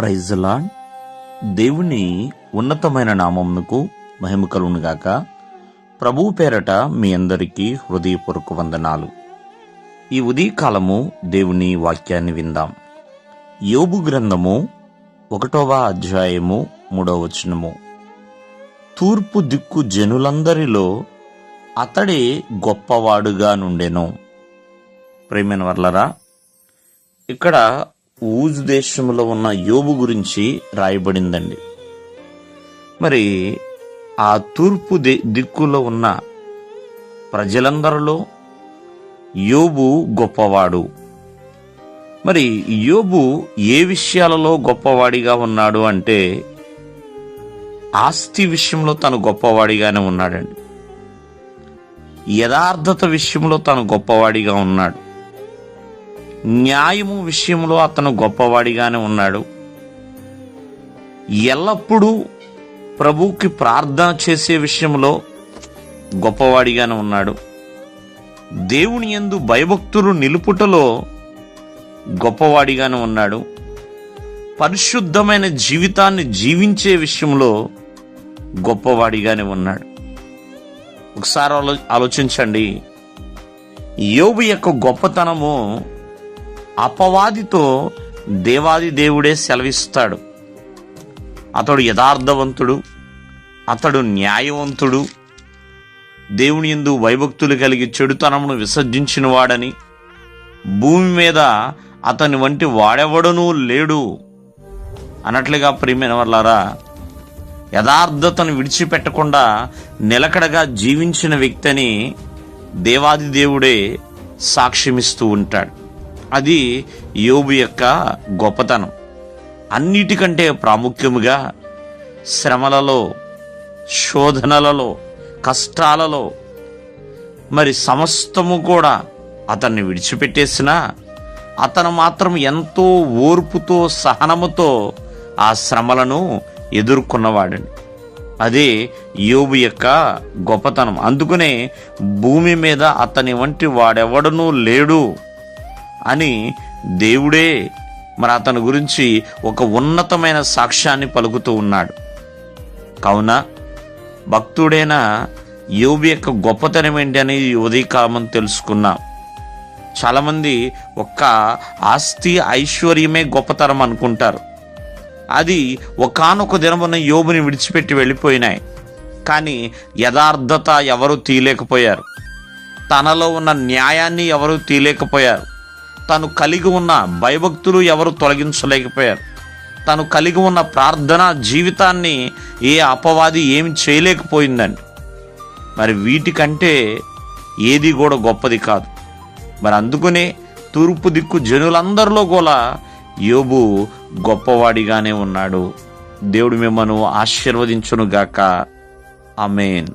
ప్రైజ్లా దేవుని ఉన్నతమైన నామమునకు మహిమ కలుగునుగాక ప్రభు పేరట మీ అందరికీ హృదయపూర్వక వందనాలు. ఈ ఉదయకాలము దేవుని వాక్యాన్ని విందాం. యోబు గ్రంథము ఒకటవ అధ్యాయము మూడవ వచనము. తూర్పు దిక్కు జనులందరిలో అతడే గొప్పవాడుగా నుండెను. ప్రేమైన వర్లరా ఇక్కడ ఊజు దేశంలో ఉన్న యోబు గురించి రాయబడిందండి. మరి ఆ తూర్పు ది- దిక్కులో ఉన్న ప్రజలందరిలో యోబు గొప్పవాడు. మరి యోబు ఏ విషయాలలో గొప్పవాడిగా ఉన్నాడు అంటే ఆస్తి విషయంలో తను గొప్పవాడిగానే ఉన్నాడండి. యథార్థత విషయంలో తను గొప్పవాడిగా ఉన్నాడు. న్యాయము విషయంలో అతను గొప్పవాడిగానే ఉన్నాడు. ఎల్లప్పుడూ ప్రభువుకి ప్రార్థన చేసే విషయంలో గొప్పవాడిగానే ఉన్నాడు. దేవుని యందు భయభక్తులు నిలుపుటలో గొప్పవాడిగానే ఉన్నాడు. పరిశుద్ధమైన జీవితాన్ని జీవించే విషయంలో గొప్పవాడిగానే ఉన్నాడు. ఒకసారి ఆలో ఆలోచించండి. యోబు యొక్క గొప్పతనము అపవాదితో దేవాది దేవుడే సెలవిస్తాడు. అతడు యథార్థవంతుడు అతడు న్యాయవంతుడు దేవుని యందు వైభక్తులు కలిగి చెడుతనమును విసర్జించిన వాడని భూమి మీద అతని వంటి వాడెవడనూ లేడు అన్నట్లుగా ప్రియమైన వాళ్ళారా యథార్థతను విడిచిపెట్టకుండా నిలకడగా జీవించిన వ్యక్తిని దేవాది దేవుడే సాక్ష్యమిస్తూ ఉంటాడు. అది యోబు యొక్క గొప్పతనం. అన్నిటికంటే ప్రాముఖ్యముగా శ్రమలలో శోధనలలో కష్టాలలో మరి సమస్తము కూడా అతన్ని విడిచిపెట్టేసినా అతను మాత్రం ఎంతో ఓర్పుతో సహనముతో ఆ శ్రమలను ఎదుర్కొన్నవాడండి అదే యోబు యొక్క గొప్పతనం. అందుకనే భూమి మీద అతని వంటి వాడెవడనూ లేడు. అని దేవుడే మరి అతని గురించి ఒక ఉన్నతమైన సాక్ష్యాన్ని పలుకుతూ ఉన్నాడు. కావున భక్తుడైన యోబు యొక్క గొప్పతనం ఏంటి అని ఈ ఉదయకాలం తెలుసుకున్నాం చాలామంది ఒక్క ఆస్తి ఐశ్వర్యమే గొప్పతనం అనుకుంటారు. అది ఒకానొక దినమున యోబుని విడిచిపెట్టి వెళ్ళిపోయినాయి. కానీ యథార్థత ఎవరు తీయలేకపోయారు. తనలో ఉన్న న్యాయాన్ని ఎవరు తీయలేకపోయారు. తను కలిగి ఉన్న భయభక్తులు ఎవరు తొలగించలేకపోయారు. తను కలిగి ఉన్న ప్రార్థన జీవితాన్ని ఏ అపవాది ఏమి చేయలేకపోయిందండి మరి వీటికంటే ఏది కూడా గొప్పది కాదు. మరి అందుకనే తూర్పు దిక్కు జనులందరిలో కూడా యోబు గొప్పవాడిగానే ఉన్నాడు. దేవుడు మిమ్మను ఆశీర్వదించునుగాక. అమేన్